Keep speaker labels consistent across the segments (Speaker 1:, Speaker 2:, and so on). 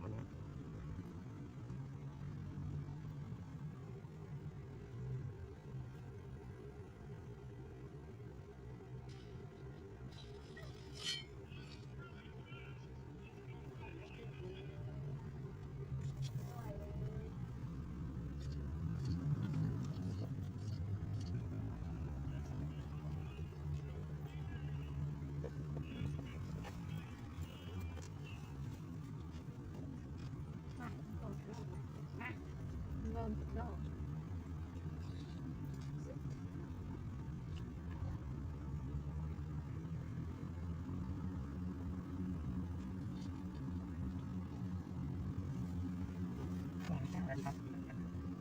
Speaker 1: คน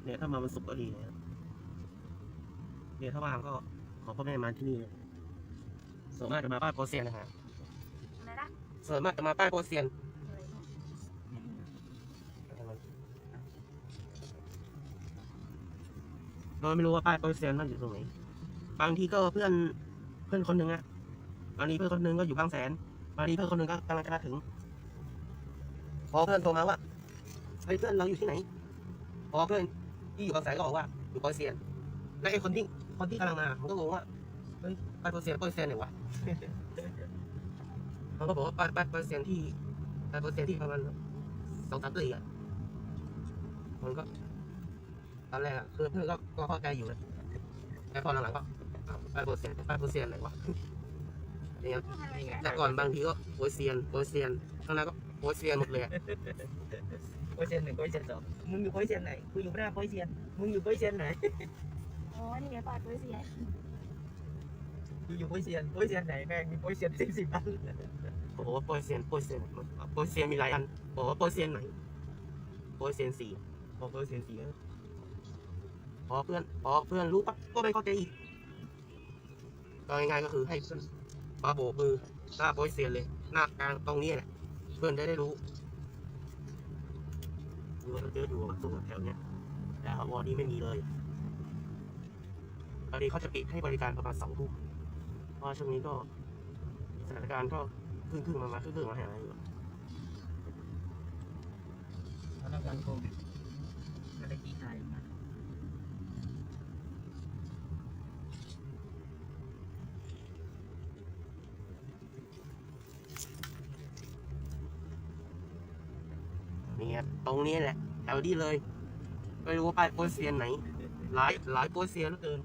Speaker 1: เนี่ยถ้ามาวันศุกร์ก็ดีนะเนี่ยถ้าว่างก็ขอพ่อแม่มาที่นี่เลยส่วนมากจะมาป้ายโปรเซียนนะฮะ
Speaker 2: อะไรนะ
Speaker 1: ส่วนมากจะมาป้ายโปรเซียนโดยไม่รู้ว่าป้ายโปรเซียนนั่นอยู่ตรงไหนบางทีก็เพื่อนเพื่อนคนหนึ่งอะบางทีเพื่อนคนหนึ่งก็อยู่บางแสนบางทีเพื่อนคนหนึ่งก็กำลังจะมาถึงพอเพื่อนโทรมาว่า เฮ้ยเพื่อนเราอยู่ที่ไหนพอเพื่อนที่อยู่บางแสนก็บอกว่าอยู่โปรเซียนแล้วไอ้คนที่คนที่กำลังมาผมก็งงว่าเฮ้ยป้ายโปรเซียนโปรเซียนไหนวะเขาก็บอกว่าป้ายป้ายโปรเซียนที่ป้ายโปรเซียนที่ประมาณสองสามตีอะมันก็ตอนแรกอะคือเพื่อนก็ก็เข้าใจอยู่นะแต่พอหลังๆก็อ้าวป้ายโปรเซียนป้ายโปรเซียนอะไรวะเนี่ยแต่ก่อนบางทีก็โปรเซียนโปรเซียนข้างหน้าก็โปรเซียนหมดเลยอะ
Speaker 3: โปรเซียนหนึ่งโปรเซียนสองมึงอยู่โปรเซียนไหนกูอยู่หน้าโปรเซียนมึงอยู่โปรเซียนไหน
Speaker 2: อ๋อนี่ไงปาดด้วยสิ
Speaker 3: กูอยู่โปรเซียนโปรเซียนไหนแม่งมีโปรเซียนสิบสิบอัน
Speaker 1: โอ้โหโปรเซียนโปรเซียนโปรเซียนมีหลายอันโอ้โหโปรเซียนไหนโปรเซียนสี่พอโปรเซียนสี่แล้วพอเพื่อนพอเพื่อนรู้ปั๊บก็ไม่เข้าใจอีกก็ง่ายๆก็คือให้เพื่อนปาโบกมือหน้าโปรเซียนเลย หน้ากลางตรงนี้แหละเพื่อนได้ได้รู้ ดูว่าเราเจออยู่สุดแถวเนี้ยแต่วอนี้ไม่มีเลยตอนนี้เขาจะปิดให้บริการประมาณสองทุ่มเพราะช่วงนี้ก็สถานการณ์ก็ครึ่งครึ่งๆมามาครึ่งครึ่งๆมาหาอยู่
Speaker 3: สถานการณ์โควิดอะไรกี่ไทยมา
Speaker 1: เนี่ยต รงนี้แหละแถวนี้เลยไม่รู้ว่าป้ายโปรเซียนไหน หลายหลายโปรเซียนเหลือเกิน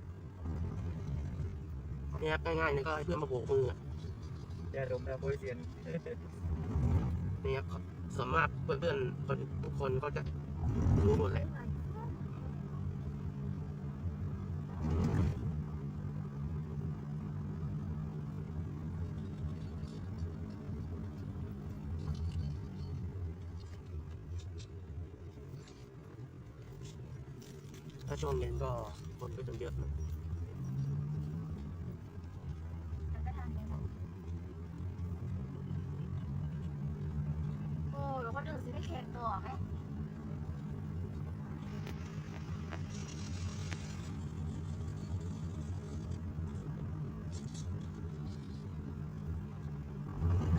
Speaker 1: เนี่ยง่ายๆเนี่ยก็ให้เพื่อนมาโบกมืออะ
Speaker 3: อย่าดมนะโปรเซียน
Speaker 1: เนี่ยส่วนมากเพื่อนๆคนทุกคนก็จะรู้หมดแหละ ถ้าช่วงเย็นก็คนก็จะเยอะหน่อย
Speaker 2: มันก็ทำยังไงโอ้แล้วคนอื่นสิไม่แข่งตัวไหม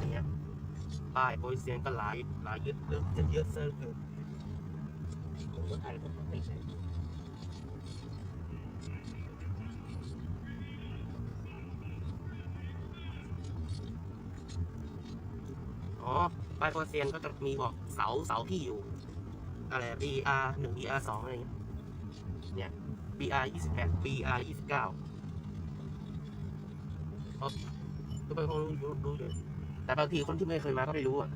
Speaker 1: เนี่ยป้ายโปรเซียนก็หลายหลายเยอะเยอะจะเยอะเซอร์เกิน
Speaker 3: ผมก็ถ่ายผมไม่ใช่
Speaker 1: ป้ายโปรเซียนก็จะมีบอกเสาเสาที่อยู่ อะไร BR หนึ่ง BR สองอะไรเงี้ยเนี่ย BR ยี่สิบแปด BR ยี่สิบเก้าทุกคนคงรู้รู้อยู่แต่บางทีคนที่ไม่เคยมาก็ไม่รู้อะ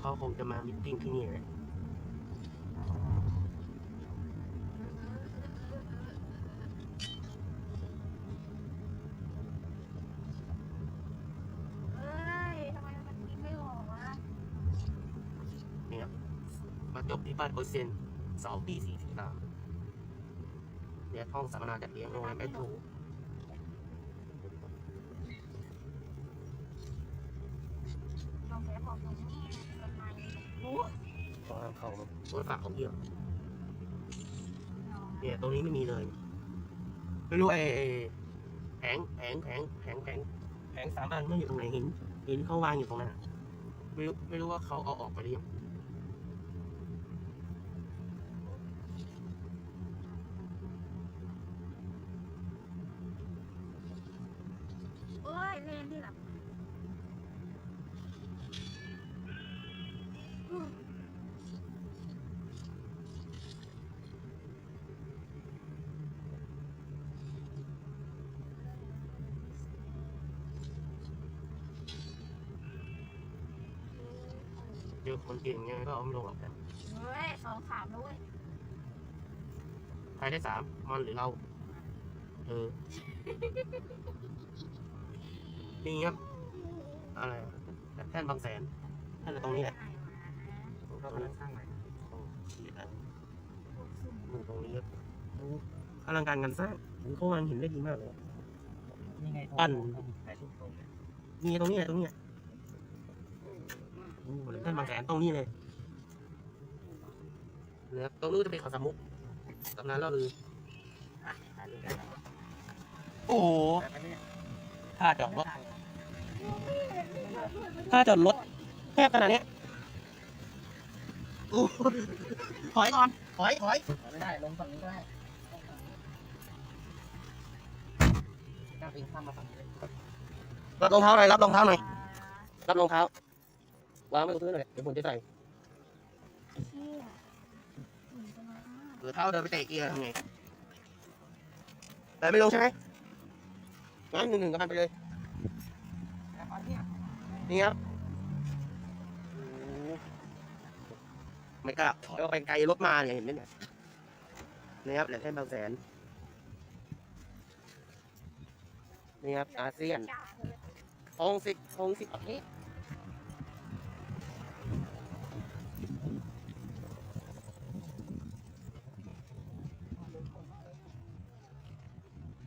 Speaker 2: เขา
Speaker 1: คงจะมามิทติ้งที่นี่แหละมาจบที่บ้านโอเซนเสาร์ปีสี่สิบสามเนี่ยห้องสัมมนาจัดเลี้ยงโรงแรมไอทู
Speaker 2: ลองแพ้อตรงนี้ ต้นไม้โอ้
Speaker 1: ก็ห้ามเข้ามาส่วนฝากของเที่ยวเนี่ยตรงนี้ไม่มีเลยไม่รู้ไอ้ไอ้แผงแผงแผงแผงแผงแผงสามอันมันอยู่ตรงไหนหินหินเขาวางอยู่ตรงนั้นอะไม่รู้ไม่รู้ว่าเขาเอาออกไปหรือยัง
Speaker 2: เอ้ยเล่นที่แบบ อ
Speaker 1: คนเก่งยังไงก็เอาไม่ลงหรอกแต่
Speaker 2: เฮ้ยสองขามด้วย
Speaker 1: ใครได้สามมันหรือเรา เออนี่ครับ อะไรอะแท่นบางแสนแท่นตรงนี้แหละ
Speaker 3: เรากำลังสร้างใหม่
Speaker 1: อยู่ตรงนี้ครับโอ้อลังการงานสร้างโอ้เขาวางหินได้ดีมากเลย
Speaker 3: นี่ไง
Speaker 1: ปั้น
Speaker 3: ถ่ายรูปตรงนี้
Speaker 1: นี่ตรงนี้ แหละตรงนี้แหละโอ้แท่นบางแสนตรงนี้เลยนะครับตรงนู้นจะเป็นเขาสามมุกตำนานเล่าลือ
Speaker 3: อะถ่ายรูปกัน
Speaker 1: โอ้โห
Speaker 3: แต่อันเนี้ย
Speaker 1: ค่าจอดรถค่าจอดรถแคบขนาดเนี้ยโอ้โหถอยก่อน ถอยถอย
Speaker 3: ไม่ได้ ลงฝั่งนี้ก็ได้ก้าวปีนข้ามมาฝั่งนี้เลย
Speaker 1: รับรองเท้าหน่อยรับรองเท้าหน่อยรับรองเท้า วางไว้บนพื้นหน่อยเดี๋ยวผมจะใส่
Speaker 2: เชี่ยหนีกันมา
Speaker 1: หรือเท้าเดินไปเตะเกียร์ทำไงแต่ไม่ลงใช่ไหมงั้นหนึ่งหนึ่งกันไปเลย
Speaker 3: นี่
Speaker 1: ครับไม่กล้าถอยออกไปไกลรถมาเนี่ยเห็นไหมเนี่ยนี่ครับแหลมแท่นบางแสนนี่ครับอาเซียน
Speaker 2: จ้าเลย
Speaker 1: ทองสิบทองสิบประเทศ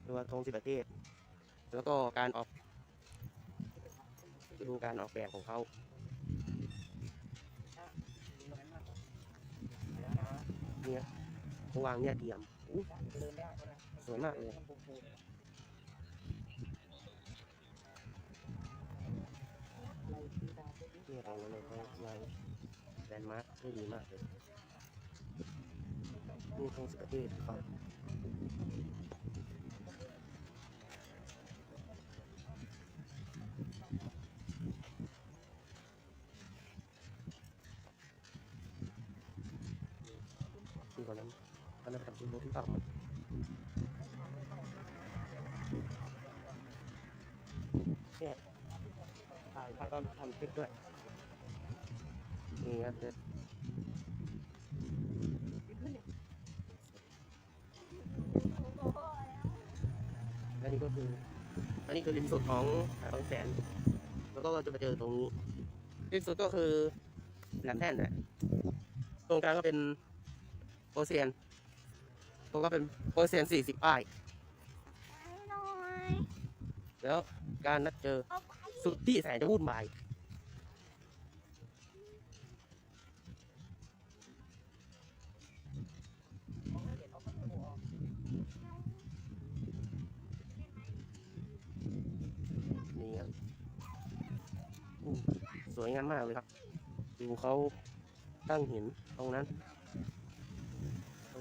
Speaker 1: ดูว่าทองสิบประเทศ แล้วก็การออกดูการออกแบบของเขาเนี่ยเขาวางเนี่ยเทียมสวยมากเลยนี่เราเลยเขาวางแลนด์มาร์คได้ดีมากเลยนี่ทองสิบประเทศครับ เป็นรถที่ต่ำเนี่ยถ่ายถ่ายตอนทำคลิปด้วย นี่ครับเนี่ยอันนี้ก็คือ อันนี้คือริมสุดของหาดบางแสน แล้วก็จะมาเจอตรงนี้ริมสุดก็คือแหลมแท่นนะตรงกลางก็เป็นโอเซียน ตรงก็เป็นโอเซียนสี่สิบป้าย
Speaker 2: ให้หน่อย
Speaker 1: แล้วการนัดเจอ
Speaker 2: เอาไป
Speaker 1: สุดที่แสนจะวุ่นวายนี่ครับอืมสวยงามมากเลยครับ ดูเขาตั้งหินตรงนั้นแล้ว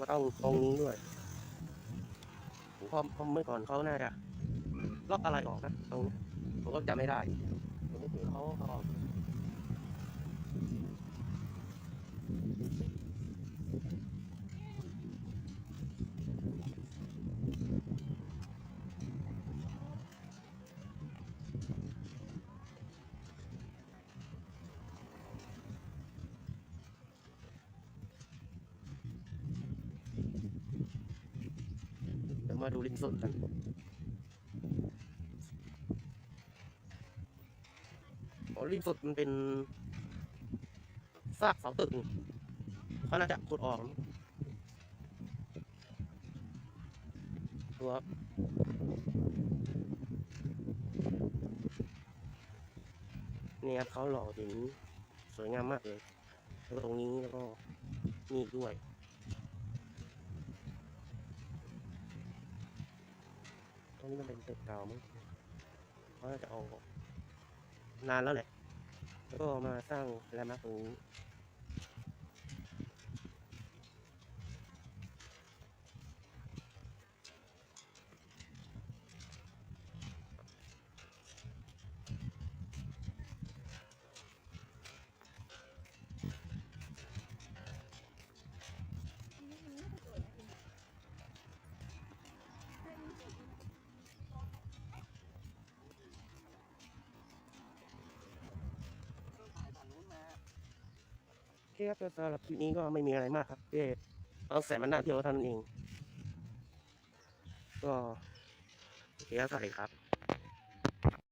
Speaker 1: ก็ต้องตรงนี้ด้วยผมพอพอเมื่อก่อนเขาน่าจะล็อกอะไรออกนะตรงนี้ผมก็จำไม่ได้ผมก็คือเขาเขา มาดูริมสุดกันอ๋อริมสุดมันเป็นซากเสาตึกนี่เขาน่าจะขุดออกตัวนี่ครับเขาหล่อหินสวยงามมากเลยแล้วก็ตรงนี้แล้วก็นี่ด้วย นี้มันเป็นตึกเก่ามั้งเขาน่าจะเอานานแล้วแหละแล้วก็มาสร้างแลนด์มาร์คตรงนี้ คครับสำหรับคลิปนี้ก็ไม่มีอะไรมากครับแค่เอาแสนมันน่าเที่ยวเท่านั้นเอง ก็โอเคครับสวัสดีครับ